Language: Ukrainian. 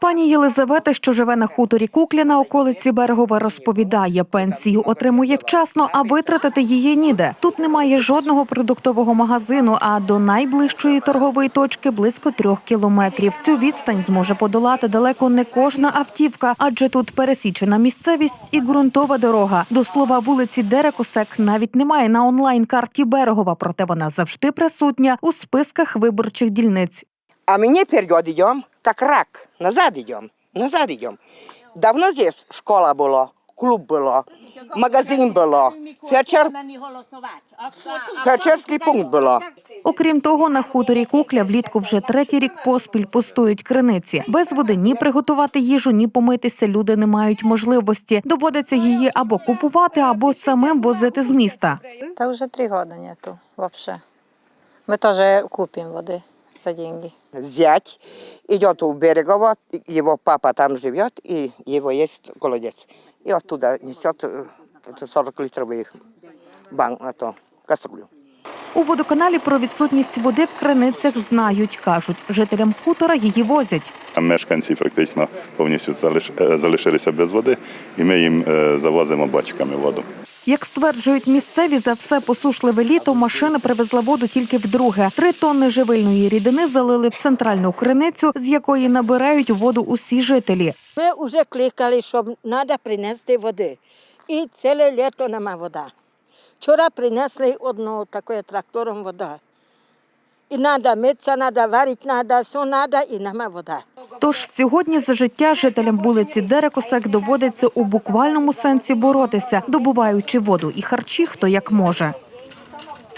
Пані Єлизавета, що живе на хуторі Куклі на околиці Берегова, розповідає, пенсію отримує вчасно, а витратити її ніде. Тут немає жодного продуктового магазину, а до найближчої торгової точки близько трьох кілометрів. Цю відстань зможе подолати далеко не кожна автівка, адже тут пересічена місцевість і ґрунтова дорога. До слова, вулиці Дерекосек навіть немає на онлайн-карті Берегова, проте вона завжди присутня у списках виборчих дільниць. А мы вперед идем, как рак. Назад идем. Назад идем. Давно здесь школа была, клуб было, магазин было, фельдшер, фельдшерский пункт было. Окрім того, на хуторі Кукля влітку вже третій рік поспіль пустують криниці. Без води ні приготувати їжу, ні помитися люди не мають можливості. Доводиться її або купувати, або самим возити з міста. Да уже три года нету вообще. Мы тоже купим воды за деньги. Зять идет у Берегова, его папа там живет, и его есть колодец. И оттуда несет э, это 40 литровый бан, на то, кастрюлю. У водоканалі про відсутність води в криницях знають. кажуть, жителям хутора її возять. А Мешканці практично повністю залиш- е, залишилися без води, і ми їм е, завозимо бачками воду. Як стверджують місцеві, за все посушливе літо машина привезла воду тільки вдруге. Три тонни живильної рідини залили в центральну криницю, з якої набирають воду усі жителі. Ми вже кликали, щоб треба принести води. І ціле літо нема вода. Вчора принесли одну такою трактором вода. І треба митися, треба варити, треба, все треба, і нема вода. Тож сьогодні за життя жителям вулиці Дерекосек доводиться у буквальному сенсі боротися, добуваючи воду і харчі хто як може.